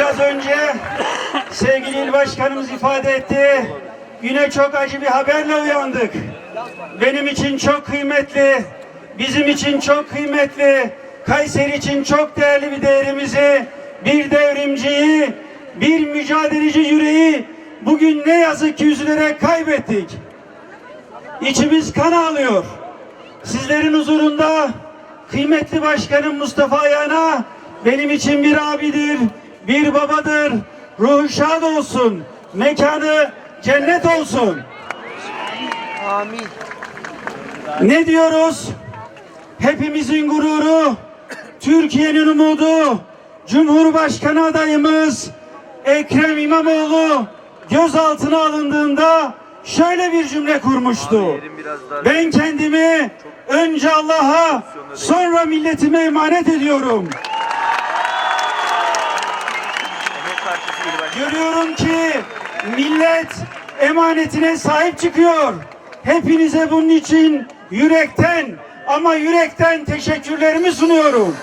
Biraz önce sevgili il başkanımız ifade etti. Güne çok acı bir haberle uyandık. Benim için çok kıymetli, bizim için çok kıymetli, Kayseri için çok değerli bir değerimizi, bir devrimciyi, bir mücadeleci yüreği bugün ne yazık ki üzülerek kaybettik. İçimiz kan ağlıyor. Sizlerin huzurunda kıymetli başkanım Mustafa Ayağına benim için bir abidir, bir babadır. Ruhu şad olsun, mekanı cennet olsun. Amin. Ne diyoruz? Hepimizin gururu, Türkiye'nin umudu, Cumhurbaşkanı adayımız Ekrem İmamoğlu gözaltına alındığında şöyle bir cümle kurmuştu. Ben kendimi önce Allah'a sonra milletime emanet ediyorum. Görüyorum ki millet emanetine sahip çıkıyor. Hepinize bunun için yürekten ama yürekten teşekkürlerimi sunuyorum.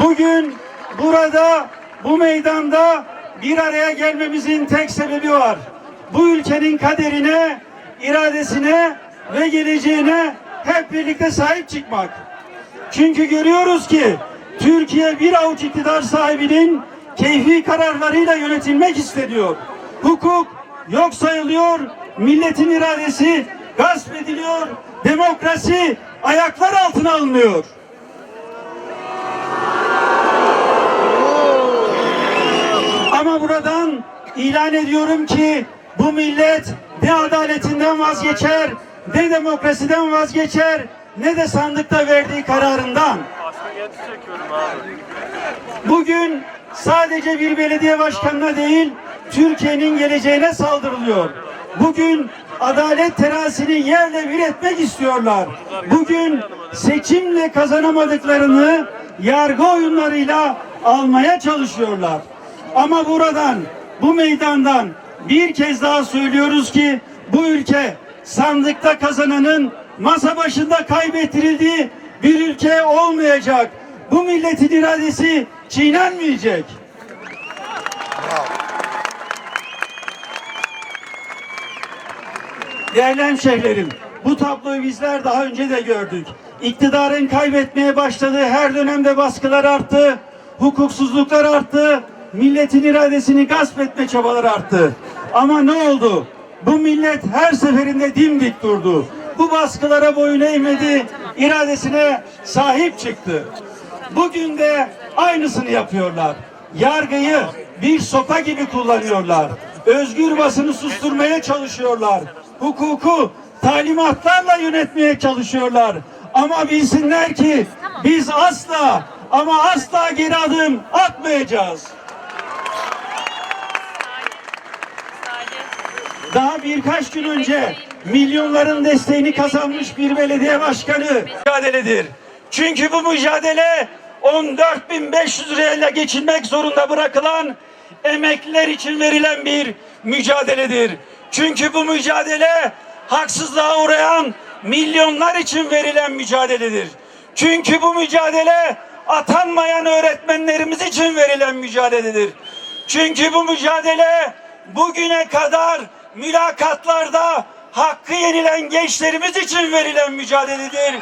Bugün burada bu meydanda bir araya gelmemizin tek sebebi var. Bu ülkenin kaderine, iradesine ve geleceğine hep birlikte sahip çıkmak. Çünkü görüyoruz ki Türkiye bir avuç iktidar sahibinin keyfi kararlarıyla yönetilmek isteniyor. Hukuk yok sayılıyor, milletin iradesi gasp ediliyor, demokrasi ayaklar altına alınıyor. Ama buradan ilan ediyorum ki bu millet ne adaletinden vazgeçer, ne demokrasiden vazgeçer, ne de sandıkta verdiği kararından. Bugün sadece bir belediye başkanına değil, Türkiye'nin geleceğine saldırılıyor. Bugün adalet terazisini yerle bir etmek istiyorlar. Bugün seçimle kazanamadıklarını yargı oyunlarıyla almaya çalışıyorlar. Ama buradan, bu meydandan bir kez daha söylüyoruz ki bu ülke sandıkta kazananın masa başında kaybettirildiği bir ülke olmayacak. Bu milletin iradesi çiğnenmeyecek. Değerli hemşehrilerim, bu tabloyu bizler daha önce de gördük. İktidarın kaybetmeye başladığı her dönemde baskılar arttı, hukuksuzluklar arttı, milletin iradesini gasp etme çabaları arttı. Ama ne oldu? Bu millet her seferinde dimdik durdu. Bu baskılara boyun eğmedi, iradesine sahip çıktı. Bugün de aynısını yapıyorlar. Yargıyı bir sopa gibi kullanıyorlar. Özgür basını susturmaya çalışıyorlar. Hukuku talimatlarla yönetmeye çalışıyorlar. Ama bilsinler ki biz asla ama asla geri adım atmayacağız. Daha birkaç gün önce milyonların desteğini kazanmış bir belediye başkanı mücadeledir. Çünkü bu mücadele 14.500 lirayla geçinmek zorunda bırakılan emekliler için verilen bir mücadeledir. Çünkü bu mücadele haksızlığa uğrayan milyonlar için verilen mücadeledir. Çünkü bu mücadele atanmayan öğretmenlerimiz için verilen mücadeledir. Çünkü bu mücadele bugüne kadar mülakatlarda hakkı yenilen gençlerimiz için verilen mücadeledir.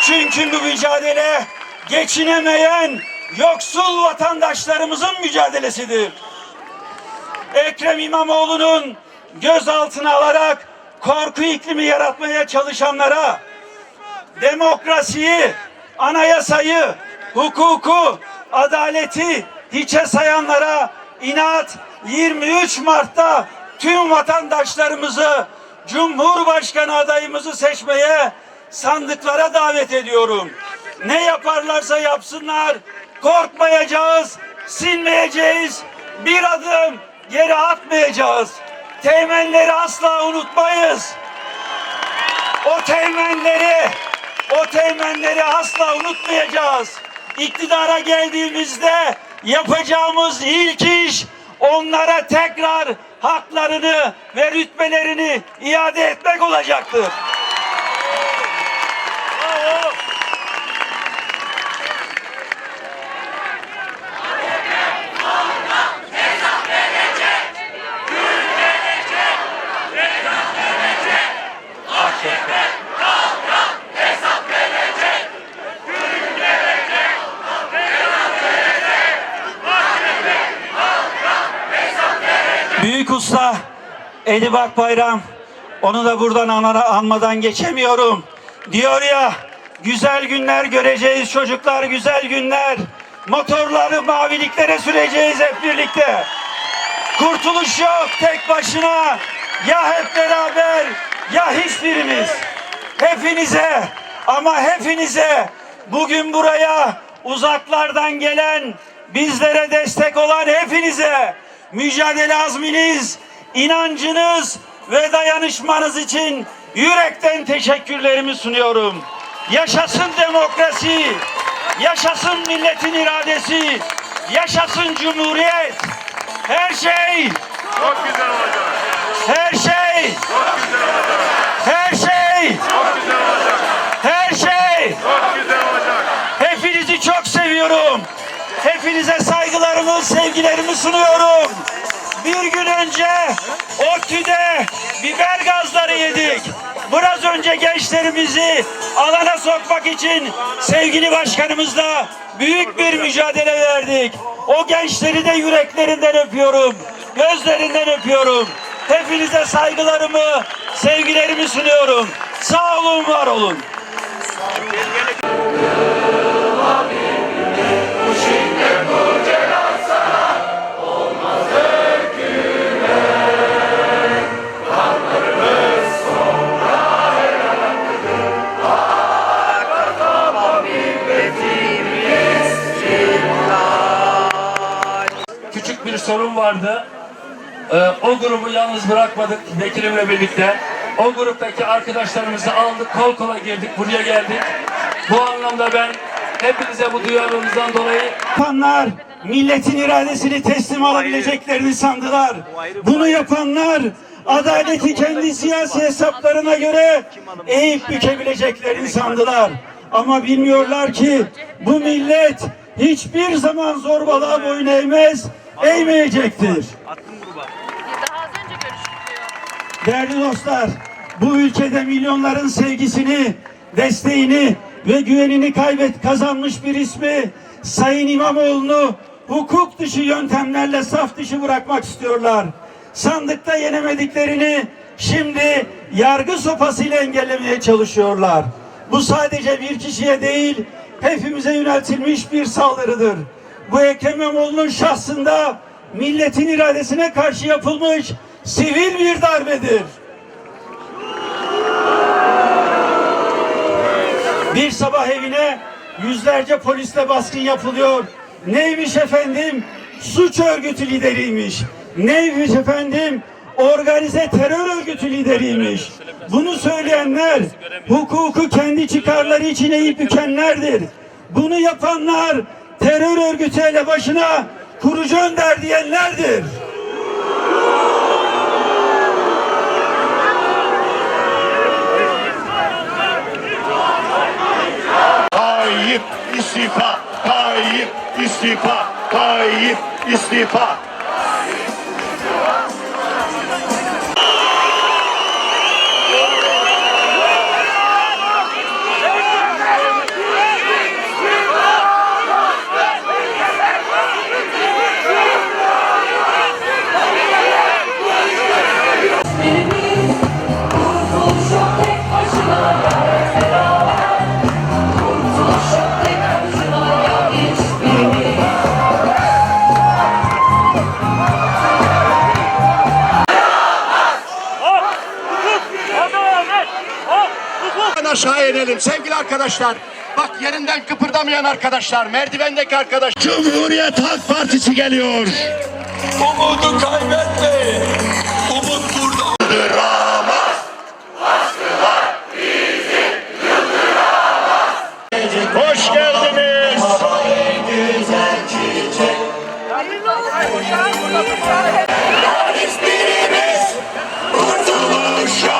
Çünkü bu mücadele geçinemeyen yoksul vatandaşlarımızın mücadelesidir. Ekrem İmamoğlu'nun gözaltına alarak korku iklimi yaratmaya çalışanlara demokrasiyi, anayasayı, hukuku, adaleti hiçe sayanlara inat 23 Mart'ta tüm vatandaşlarımızı Cumhurbaşkanı adayımızı seçmeye sandıklara davet ediyorum. Ne yaparlarsa yapsınlar korkmayacağız, silmeyeceğiz. Bir adım geri atmayacağız. Teğmenleri asla unutmayız. O teğmenleri, o teğmenleri asla unutmayacağız. İktidara geldiğimizde yapacağımız ilk iş onlara tekrar haklarını ve rütbelerini iade etmek olacaktır. Usta Edip Akbayram onu da buradan anara, anmadan geçemiyorum. Diyor ya güzel günler göreceğiz çocuklar güzel günler. Motorları maviliklere süreceğiz hep birlikte. Kurtuluş yok tek başına. Ya hep beraber ya hiçbirimiz. Hepinize ama hepinize bugün buraya uzaklardan gelen bizlere destek olan hepinize mücadele azminiz, inancınız ve dayanışmanız için yürekten teşekkürlerimi sunuyorum. Yaşasın demokrasi, yaşasın milletin iradesi, yaşasın cumhuriyet. Her şey, Çok güzel olacak. her şey, Çok güzel olacak. her şey, Çok güzel olacak. her şey. Çok güzel olacak. Hepinizi çok seviyorum. Hepinize sevgilerimi sunuyorum. Bir gün önce ODTÜ'de biber gazları yedik. Biraz önce gençlerimizi alana sokmak için sevgili başkanımızla büyük bir mücadele verdik. O gençleri de yüreklerinden öpüyorum. Gözlerinden öpüyorum. Hepinize saygılarımı, sevgilerimi sunuyorum. Sağ olun, var olun. Sorun vardı. Ee, o grubu yalnız bırakmadık vekilimle birlikte. O gruptaki arkadaşlarımızı aldık, kol kola girdik, buraya geldik. Bu anlamda ben hepinize bu duyarlılığınızdan dolayı yapanlar milletin iradesini teslim alabileceklerini sandılar. Bunu yapanlar adaleti kendi siyasi hesaplarına göre eğip bükebileceklerini sandılar. Ama bilmiyorlar ki bu millet hiçbir zaman zorbalığa boyun eğmez, eğmeyecektir. Daha az önce görüştük diyor. Değerli dostlar, bu ülkede milyonların sevgisini, desteğini ve güvenini kaybet kazanmış bir ismi Sayın İmamoğlu'nu hukuk dışı yöntemlerle saf dışı bırakmak istiyorlar. Sandıkta yenemediklerini şimdi yargı sopasıyla engellemeye çalışıyorlar. Bu sadece bir kişiye değil, hepimize yöneltilmiş bir saldırıdır. Bu Ekrem İmamoğlu'nun şahsında milletin iradesine karşı yapılmış sivil bir darbedir. Bir sabah evine yüzlerce polisle baskın yapılıyor. Neymiş efendim? Suç örgütü lideriymiş. Neymiş efendim? Organize terör örgütü lideriymiş. Bunu söyleyenler hukuku kendi çıkarları için eğip bükenlerdir. Bunu yapanlar terör örgütü ele başına kurucu önder diyenlerdir. Tayyip istifa, Tayyip istifa, Tayyip istifa. Arkadaşlar. Bak yerinden kıpırdamayan arkadaşlar, merdivendeki arkadaş. Cumhuriyet Halk Partisi geliyor. Umudu kaybetmeyin. Umut burada. Yıldıramaz. Hoş geldiniz. Hiçbirimiz kurtuluş yok. Bir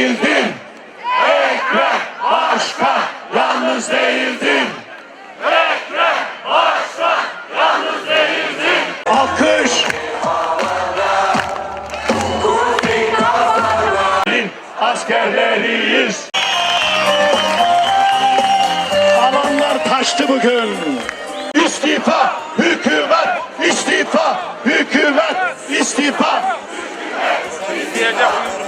değildim. Ekrem başka yalnız değildim. Ekrem başka yalnız değildim. Alkış. Askerleriyiz. Alanlar taştı bugün. İstifa, hükümet, istifa, hükümet, istifa. Hükümet, istifa.